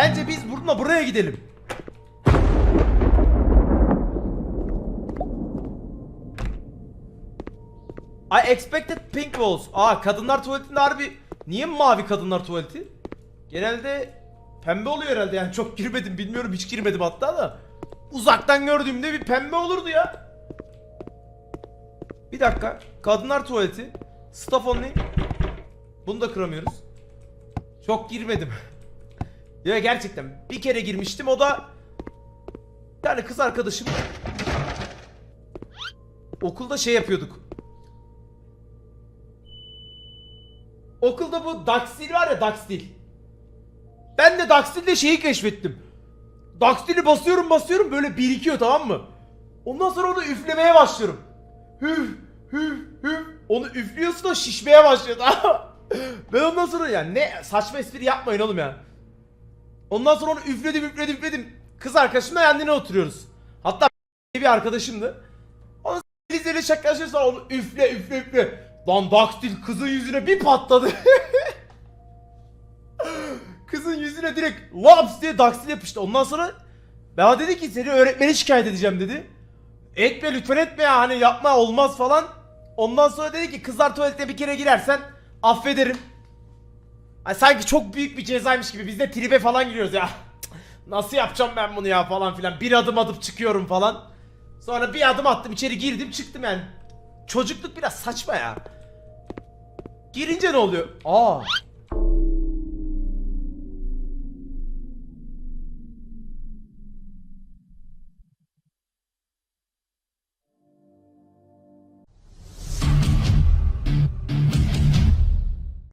Bence biz bununla buraya gidelim. I expected pink walls. Aa kadınlar tuvaletinde harbi niye mavi kadınlar tuvaleti? Genelde pembe oluyor herhalde yani çok girmedim bilmiyorum hiç girmedim hatta da. Uzaktan gördüğümde bir pembe olurdu ya. Bir dakika. Kadınlar tuvaleti. Staff only. Bunu da kıramıyoruz. Çok girmedim. ya gerçekten bir kere girmiştim o da yani kız arkadaşım okulda şey yapıyorduk. Okulda bu Daxil var ya Daxil. Ben de Daxil'de şeyi keşfettim. Daxil'i basıyorum basıyorum böyle birikiyor tamam mı? Ondan sonra onu üflemeye başlıyorum. Hüf hüf hüf. Onu üflüyorsun o şişmeye başlıyor tamam? Ben ondan sonra yani ne saçma espri yapmayın oğlum ya. Ondan sonra onu üfledim üfledim üfledim. Kız arkadaşımla yanına oturuyoruz. Hatta bir arkadaşımdı. Onu Lizeyle şakalaşıyoruz sonra onu üfle üfle üfle. Lan Daxtil kızın yüzüne bir patladı. kızın yüzüne direkt laps diye Daxtil yapıştı. Ondan sonra bana dedi ki seni öğretmeni şikayet edeceğim dedi. Etme lütfen etme ya hani yapma olmaz falan. Ondan sonra dedi ki kızlar tuvaletine bir kere girersen affederim. Ay sanki çok büyük bir cezaymış gibi biz de tribe falan giriyoruz ya. Nasıl yapacağım ben bunu ya falan filan. Bir adım atıp çıkıyorum falan. Sonra bir adım attım içeri girdim çıktım yani. Çocukluk biraz saçma ya. Girince ne oluyor? Aa